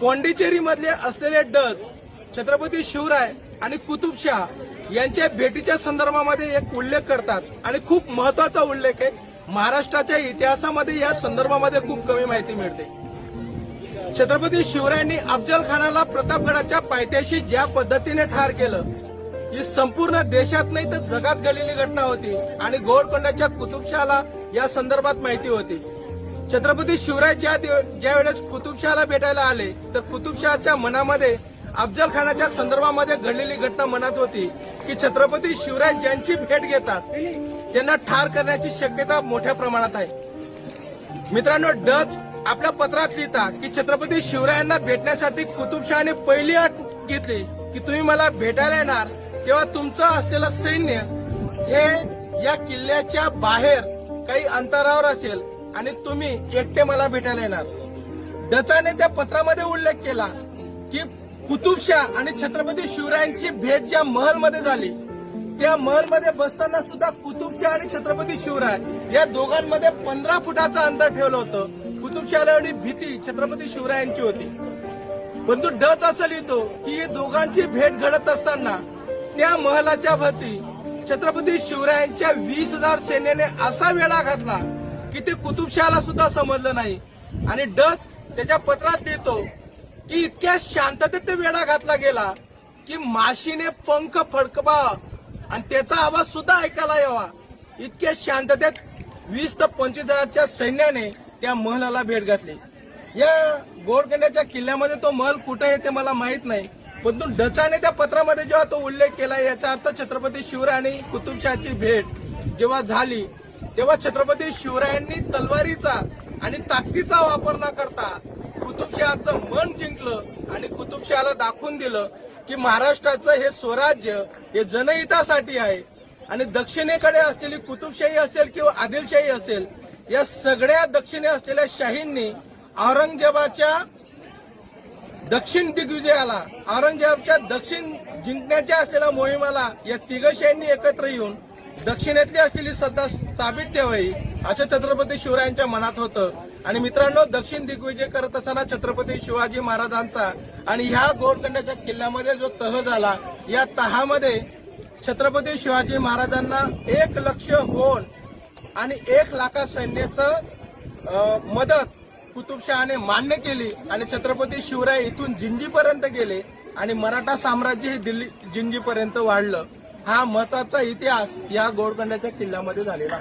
पॉंडिचेरी मधले असलेले डच छत्रपती शिवराय आणि कुतुबशाह यांच्या भेटीच्या संदर्भामध्ये एक उल्लेख करतात. आणि खूप महत्त्वाचा उल्लेख आहे महाराष्ट्राच्या इतिहासामध्ये या संदर्भामध्ये खूप कमी माहिती मिळते. छत्रपती शिवरायांनी अफजल खानाला प्रतापगडाच्या पायथ्याशी ज्या पद्धतीने ठार केलं ही संपूर्ण देशात नाही तर जगात घडलेली घटना होती. आणि गोवळकोंडाच्या कुतुबशहाला या संदर्भात माहिती होती. छत्रपती शिवराय ज्या ज्या वेळेस कुतुबशहाला भेटायला आले तर कुतुबशहाच्या मनामध्ये अफजल खानाच्या संदर्भामध्ये घडलेली घटना मनात होती की छत्रपती शिवराय ज्यांची भेट घेतात त्यांना ठार करण्याची शक्यता मोठ्या प्रमाणात आहे. मित्रांनो डच आपल्या पत्रात लिहिता की छत्रपती शिवरायांना भेटण्यासाठी कुतुबशहाने पहिली अट घेतली की तुम्ही मला भेटायला येणार तेव्हा तुमचं असलेलं सैन्य हे या किल्ल्याच्या बाहेर काही अंतरावर असेल आणि तुम्ही एकटे मला भेटायला येणार. डचाने त्या पत्रामध्ये उल्लेख केला की कुतुबशाह आणि छत्रपती शिवरायांची भेट ज्या महलमध्ये झाली त्या महलमध्ये बसताना सुद्धा कुतुबशाह आणि छत्रपती शिवराय या दोघांमध्ये पंधरा फुटाचं अंतर ठेवलं होतं. कुतुबशाहला एवढी भीती छत्रपती शिवरायांची होती. परंतु डच असं लिहितो की दोघांची भेट घडत असताना त्या महलाच्या भरती छत्रपती शिवरायांच्या वीस हजार सैन्याने असा वेळा घातला की ते कुतुबशहाला सुद्धा समजलं नाही. आणि डच त्याच्या पत्रात लिहितो की इतक्या शांततेत ते वेळा घातला गेला की माशीने पंख फडकवा आणि त्याचा आवाज सुद्धा ऐकायला यावा. इतक्या शांततेत वीस ते पंचवीस हजारच्या सैन्याने त्या महलाला भेट घातली. या गोरगंड्याच्या किल्ल्यामध्ये तो महल कुठे आहे ते मला माहीत नाही परंतु डचाने त्या पत्रामध्ये जेव्हा तो उल्लेख केला याचा अर्थ छत्रपती शिवराय आणि कुतुबशहाची भेट जेव्हा झाली तेव्हा छत्रपती शिवरायांनी तलवारीचा आणि ताकदीचा वापर न करता कुतुबशहाचं मन जिंकलं आणि कुतुबशहाला दाखवून दिलं की महाराष्ट्राचं हे स्वराज्य हे जनहितासाठी आहे आणि दक्षिणेकडे असलेली कुतुबशाही असेल किंवा आदिलशाही असेल या सगळ्या दक्षिणे असलेल्या शाहींनी औरंगजेबाच्या दक्षिण दिग्विजयाला औरंगजेबाच्या दक्षिण जिंकण्याच्या असलेल्या मोहिमाला या तिघशाहींनी एकत्र येऊन दक्षिणेतली असलेली सत्ता स्थापित ठेवावी असं छत्रपती शिवरायांच्या मनात होतं. आणि मित्रांनो दक्षिण दिग्विजय करत असताना छत्रपती शिवाजी महाराजांचा आणि ह्या गोरखंडाच्या किल्ल्यामध्ये जो तह झाला या तहामध्ये छत्रपती शिवाजी महाराजांना एक लक्ष होऊन आणि एक लाखा सैन्याचं मदत कुतुबशहाने मान्य केली आणि छत्रपती शिवराय इथून जिंजीपर्यंत गेले आणि मराठा साम्राज्य हे दिल्ली जिंजीपर्यंत वाढलं. हा महत्त्वाचा इतिहास या गोळकोंड्याच्या किल्ल्यामध्ये झालेला आहे.